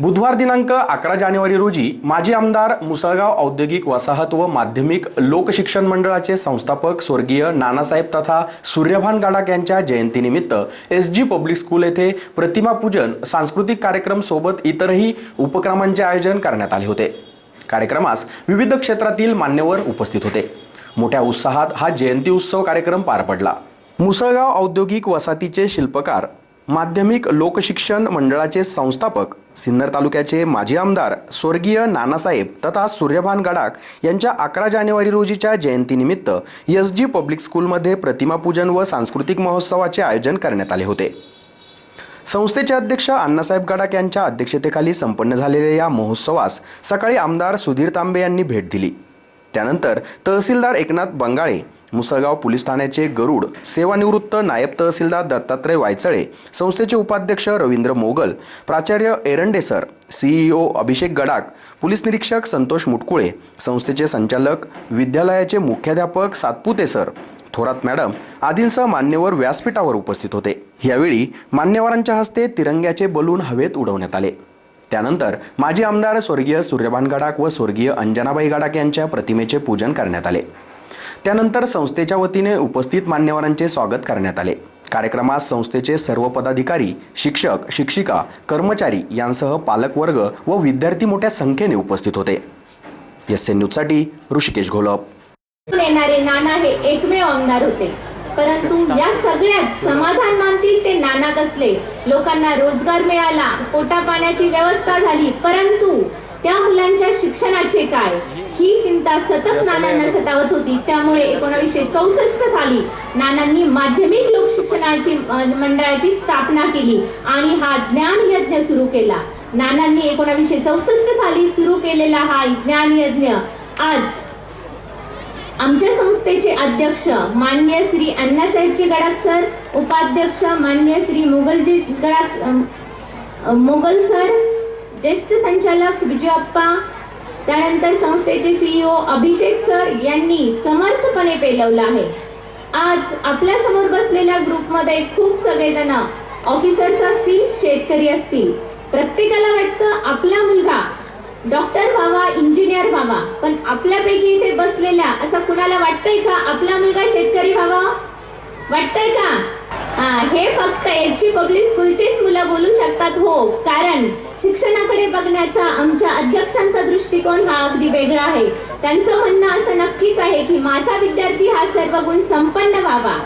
बुधवार दिनांक अकरा जानेवारी रोजी माजी आमदार मुसळगाव औद्योगिक वसाहत व माध्यमिक लोकशिक्षण मंडळाचे संस्थापक स्वर्गीय नानासाहेब तथा सूर्यभान गाडाक यांच्या जयंतीनिमित्त एस जी पब्लिक स्कूल येथे प्रतिमा पूजन सांस्कृतिक कार्यक्रम सोबत इतरही उपक्रमांचे आयोजन करण्यात आले होते. कार्यक्रमास विविध क्षेत्रातील मान्यवर उपस्थित होते. मोठ्या उत्साहात हा जयंती उत्सव कार्यक्रम पार पडला. मुसळगाव औद्योगिक वसाहतीचे शिल्पकार माध्यमिक लोकशिक्षण मंडळाचे संस्थापक सिन्नर तालुक्याचे माजी आमदार स्वर्गीय नानासाहेब तथा सूर्यभान गडाख यांच्या अकरा जानेवारी रोजीच्या जयंतीनिमित्त एस जी पब्लिक स्कूलमध्ये प्रतिमापूजन व सांस्कृतिक महोत्सवाचे आयोजन करण्यात आले होते. संस्थेचे अध्यक्ष अण्णासाहेब गडाख यांच्या अध्यक्षतेखाली संपन्न झालेल्या या महोत्सवास सकाळी आमदार सुधीर तांबे यांनी भेट दिली. त्यानंतर तहसीलदार एकनाथ बंगाळे मुसळगाव पोलीस ठाण्याचे गरुड सेवानिवृत्त नायब तहसीलदार दत्तात्रय वायचळे संस्थेचे उपाध्यक्ष रवींद्र मोगल प्राचार्य Erande sir CEO Abhishek Gadak police निरीक्षक संतोष मुटकुळे संस्थेचे संचालक विद्यालयाचे मुख्याध्यापक सातपुते सर थोरात मॅडम आदींसह मान्यवर व्यासपीठावर उपस्थित होते. यावेळी मान्यवरांच्या हस्ते तिरंग्याचे बलून हवेत उडवण्यात आले. त्यानंतर माजी आमदार स्वर्गीय सूर्यभान गडाक व स्वर्गीय अंजनाबाई गडाक यांच्या प्रतिमेचे पूजन करण्यात आले. त्यानंतर संस्थेच्या वतीने उपस्थित मान्यवरांचे स्वागत करण्यात आले. कार्यक्रमात संस्थेचे सर्व पदाधिकारी शिक्षक शिक्षिका कर्मचारी यांसह पालकवर्ग व विद्यार्थी मोठ्या संख्येने उपस्थित होते. एस एन न्यूजसाठी ऋषिकेश घोलप. येणारे नाना हे एकमेव आमदार होते. परंतु या सगळ्यात समाधान मानतील ते नाना कसले. लोकांना रोजगार मिळाला पोटा पाण्याची व्यवस्था झाली परंतु त्या मुलांच्या शिक्षणाचे काय? ही चिंता सतत नानांना सतावत होती. त्यामुळे एकोणावीसशे चौसष्ट साली नानांनी माध्यमिक लोक शिक्षणाची अं, मंडळाची स्थापना केली आणि हा ज्ञान यज्ञ सुरू केला. नानांनी एकोणावीसशे चौसष्ट साली सुरू केलेला हा ज्ञान यज्ञ आज आमच्या संस्थेचे अध्यक्ष मान्य श्री अण्णासाहेबजी गडाख सर उपाध्यक्ष मान्य श्री मोगलजी गडाख मोगल सर ज्येष्ठ संचालक विजयप्पा त्यानंतर संस्थेचे सीईओ अभिषेक सर यांनी समर्थपणे पेलवलं आहे. आज आपल्यासमोर बसलेल्या ग्रुपमध्ये खूप सगळेजण ऑफिसर्स असतील शेतकरी असतील. प्रत्येकाला वाटतं आपला मुलगा डॉक्टर व्हावा इंजिनियर व्हावा पण आपल्यापैकी इथे बसलेल्या असं कुणाला वाटतंय का आपला मुलगा शेतकरी व्हावा? वाटतंय का? हे फक्त एच पब्लिक स्कूलचेच मुलं बोलू शकतात हो. कारण शिक्षणाकडे बघण्याचा आमच्या अध्यक्षांचा दृष्टिकोन हा अगदी वेगळा आहे. त्यांचं म्हणणं असं नक्कीच आहे की माझा विद्यार्थी हा सर्व गुण संपन्न व्हावा.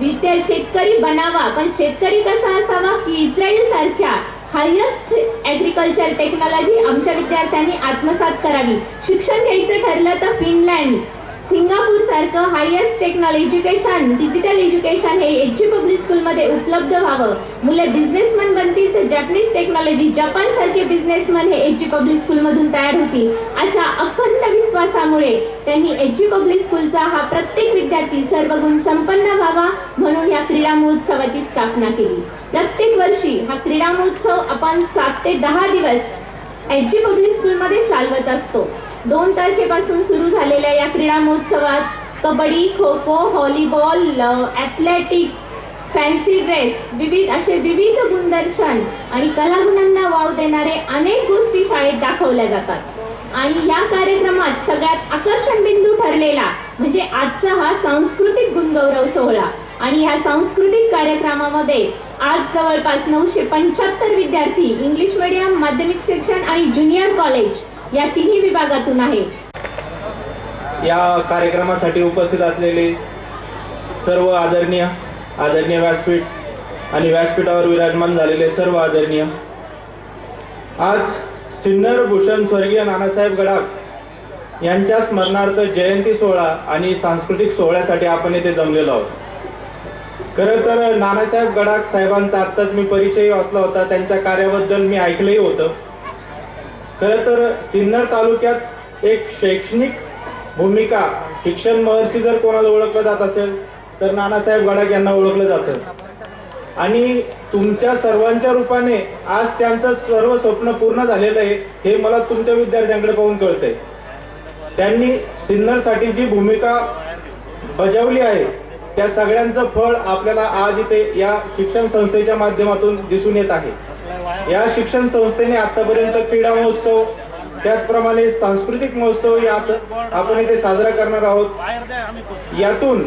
विद्या शेतकरी बनावा पण शेतकरी कसा असावा? की इस्रायल सारख्या हायेस्ट ऍग्रिकल्चर टेक्नॉलॉजी आमच्या विद्यार्थ्यांनी आत्मसात करावी. शिक्षण घ्यायचं ठरलं तर फिनलँड सिंगापूर सारखं highest technology education digital education हे एच पब्लिक स्कूलमध्ये उपलब्ध व्हावं. मुलं बिझनेसमॅन बनतील तर जॅपनीज टेक्नॉलॉजी जपान सारखे बिझनेसमॅन हे एच पब्लिक स्कूलमधून तयार होतील. अशा अखंड विश्वासामुळे त्यांनी एच पब्लिक स्कूलचा हा प्रत्येक विद्यार्थी सर्व गुण संपन्न व्हावा म्हणून या क्रीडा महोत्सवाची स्थापना केली. प्रत्येक वर्षी हा क्रीडा महोत्सव आपण सात ते दहा दिवस एच जी पब्लिक स्कूलमध्ये चालवत असतो. दोन तारखेपासून सुरू झालेल्या या क्रीडा महोत्सवात kabaddi kho kho volleyball athletics fancy dress विविध असे विविध गुणदर्शन आणि कलागुणांना वाव देणारे अनेक गोष्टी शाळेत दाखवल्या जातात. आणि या कार्यक्रमात सगळ्यात आकर्षण बिंदू ठरलेला म्हणजे आजचा हा सांस्कृतिक गुणगौरव सोहळा. आणि या सांस्कृतिक कार्यक्रमामध्ये आज जवळपास नऊशे पंच्याहत्तर विद्यार्थी इंग्लिश मीडियम माध्यमिक शिक्षण आणि ज्युनियर कॉलेज या तिन्ही विभागातून आहे. या कार्यक्रमासाठी उपस्थित असलेले सर्व आदरणीय आदरणीय व्यासपीठ आणि व्यासपीठावर विराजमान झालेले सर्व आदरणीय. आज सिन्नर भूषण स्वर्गीय नानासाहेब गडाख यांच्या स्मरणार्थ जयंती सोहळा आणि सांस्कृतिक सोहळ्यासाठी आपण इथे जमलेलो आहोत. खरं तर नानासाहेब गडाख साहेबांचा आत्ताच मी परिचय वाचला होता त्यांच्या कार्याबद्दल मी ऐकलंही होतं. खरं तर सिन्नर तालुक्यात एक शैक्षणिक भूमिका शिक्षण महर्षी जर कोणाला ओळखलं जात असेल तर नानासाहेब गडाख यांना ओळखलं जातं. आणि तुमच्या सर्वांच्या रूपाने आज त्यांचं सर्व स्वप्न पूर्ण झालेलं आहे हे मला तुमच्या विद्यार्थ्यांकडे पाहून कळतंय. त्यांनी सिन्नरसाठी जी भूमिका बजावली आहे त्या सगळ्यांचं फळ आपल्याला आज इथे या शिक्षण संस्थेच्या माध्यमातून दिसून येत आहे. या शिक्षण संस्थेने आतापर्यंत क्रीडा महोत्सव त्याचप्रमाणे सांस्कृतिक महोत्सव यात आपण इथे साजरा करणार आहोत. यातून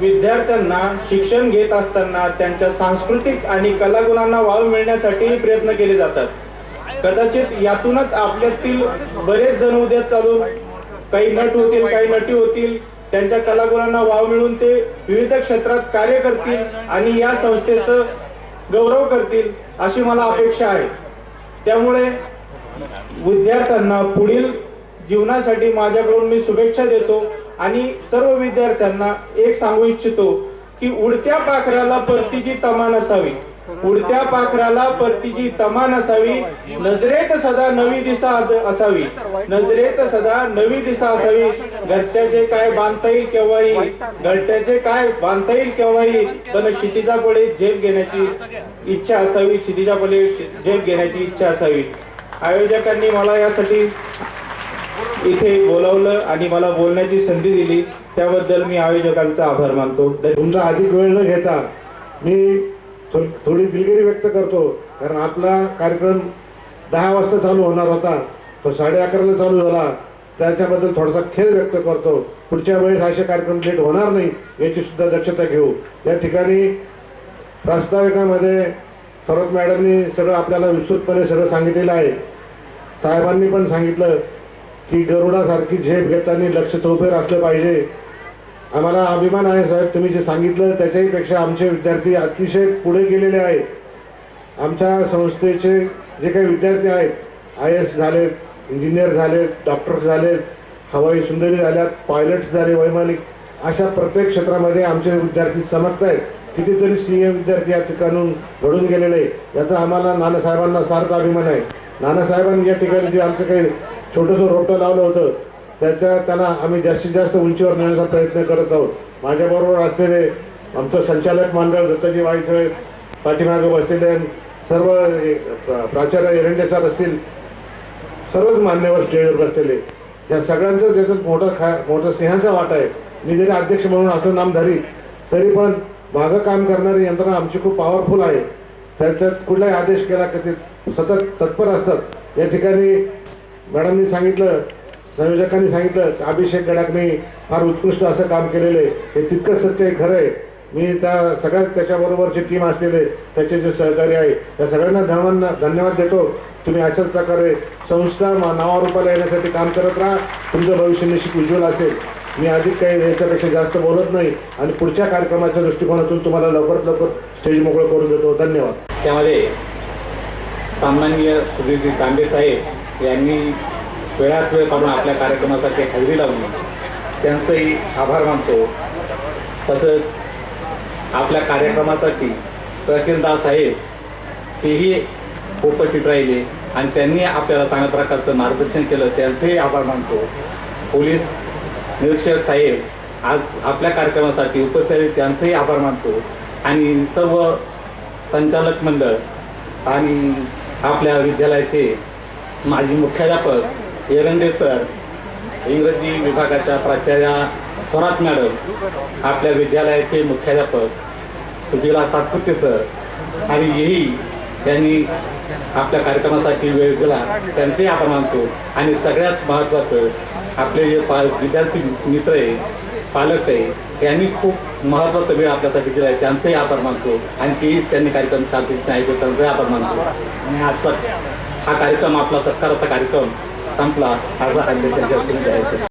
विद्यार्थ्यांना शिक्षण घेत असताना त्यांच्या सांस्कृतिक आणि कलागुणांना वाव मिळण्यासाठी प्रयत्न केले जातात. कदाचित यातूनच आपल्यातील बरेच जण उद्या चालू काही नट होतील काही नटी होतील त्यांच्या कलागुणांना वाव मिळून ते विविध क्षेत्रात कार्य करतील आणि या संस्थेचं गौरव करतील अशी मला अपेक्षा आहे. त्यामुळे विद्यार्थ्यांना पुढील जीवनासाठी माझ्याकडून मी शुभेच्छा देतो आणि सर्व विद्यार्थ्यांना एक सांगू इच्छितो की उडत्या पाखराला परतीची तमा नसावी. उडत्या पाखराला परतीची तमा नसावी नजरेत सदा नवी दिशा असावी. नजरेत सदा नवी दिशा असावी. घरट्याचे काय बांधता येईल केव्हाही? घरट्याचे काय बांधता येईल केव्हाही? पण क्षितिजा पुढे झेप घेण्याची इच्छा असावी. क्षितिजा पुढे झेप घेण्याची इच्छा असावी. आयोजकांनी मला यासाठी इथे बोलावलं आणि मला बोलण्याची संधी दिली. त्याबद्दल मी आयोजकांचा आभार मानतो. तुमचा अधिक वेळ न घेता मी थो- थोडी दिलगिरी व्यक्त करतो. कारण आपला कार्यक्रम दहा वाजता चालू होणार होता. तो साडे अकराला चालू झाला. त्याच्याबद्दल थोडासा खेळ व्यक्त करतो. पुढच्या वेळेस असे कार्यक्रम लेट होणार नाही याची सुद्धा दक्षता घेऊ. या ठिकाणी प्रास्ताविकामध्ये थोरात मॅडमनी सगळं आपल्याला विस्तृतपणे सगळं सांगितलेलं आहे. साहेबांनी पण सांगितलं की गरुडासारखी झेप घेताना लक्ष चौफेर असलं पाहिजे. आम्हाला अभिमान आहे साहेब. तुम्ही जे सांगितलं त्याच्याही पेक्षा आमचे विद्यार्थी अतिशय पुढे गेलेले आहेत. आमच्या संस्थेचे जे काही विद्यार्थी आहेत आय एस झालेत इंजिनियर झालेत डॉक्टर्स झालेत हवाई सुंदरी झाल्यात पायलट्स झाले वैमानिक अशा प्रत्येक क्षेत्रामध्ये आमचे विद्यार्थी चमकत आहेत कितीतरी सिनियर विद्यार्थी या ठिकाणून घडून गेलेले आहे याचा आम्हाला नानासाहेबांना सारखा अभिमान आहे. नानासाहेबांनी या ठिकाणी जे आमचं काही छोटंसं रोपटं लावलं होतं त्याच्या त्याला आम्ही जास्तीत जास्त उंचीवर नेण्याचा प्रयत्न करत आहोत. माझ्याबरोबर असलेले आमचं संचालक मंडळ दत्ताजी वाईसळे पाठीमागे बसलेले सर्व प्राचार्य एरंडेसर असतील सर्वच मान्यवर स्टेजवर बसलेले. या सगळ्यांचं त्याच्यात मोठा खा मोठा सिंहाचा वाटा आहे. मी जरी अध्यक्ष म्हणून असं नामधारी तरी पण मागं काम करणारी यंत्रणा आमची खूप पॉवरफुल आहे. त्याच्यात कुठलाही आदेश केला की ते सतत तत्पर असतात. या ठिकाणी मॅडमनी सांगितलं संयोजकांनी सांगितलं की अभिषेक गडाकने फार उत्कृष्ट असं काम केलेलं आहे. हे तितकंच सत्य खरं आहे. मी त्या सगळ्यात त्याच्याबरोबरची टीम असलेले त्याचे जे सहकारी आहे त्या सगळ्यांना धन्यवाद धन्यवाद देतो. तुम्ही अशाच प्रकारे संस्था मा- नावारूपाला येण्यासाठी काम करत राहा. तुमचं भविष्य निश्चित उज्ज्वल असेल. मी अधिक काही याच्यापेक्षा जास्त बोलत नाही आणि पुढच्या कार्यक्रमाच्या दृष्टिकोनातून तुम्हाला लवकरात लवकर स्टेज मोकळं करून देतो. धन्यवाद. त्यामध्ये सामान्य सुधीर तांबे साहेब यांनी वेळात वेळ काढून आपल्या कार्यक्रमासाठी हजेरी लावली त्यांचंही आभार मानतो. तसंच आपल्या कार्यक्रमासाठी तहसीलदार साहेब तेही उपस्थित राहिले आणि त्यांनी आपल्याला चांगल्या प्रकारचं मार्गदर्शन केलं त्यांचंही आभार मानतो. पोलीस निरीक्षक साहेब आज आपल्या कार्यक्रमासाठी उपस्थित त्यांचंही आभार मानतो. आणि सर्व संचालक मंडळ आणि आपल्या विद्यालयाचे माजी मुख्याध्यापक एरंडे सर इंग्रजी विभागाच्या प्राचार्या थोरात मॅडम आपल्या विद्यालयाचे मुख्याध्यापक सुजिला सातपुते सर आणि हेही त्यांनी आपल्या कार्यक्रमासाठी वेळ दिला. त्यांचे आभार मानतो. आणि सगळ्यात महत्त्वाचं आपले जे पा विद्यार्थी मित्र आहे पालक आहे यांनी खूप महत्त्वाचा वेळ आपल्यासाठी दिला आहे. त्यांचंही आभार मानतो. आणि तेही त्यांनी कार्यक्रम शांतीत नाही त्यांचाही आभार मानतो. आणि आजचा हा कार्यक्रम आपला सत्काराचा कार्यक्रम संपला. अर्धा त्यांच्या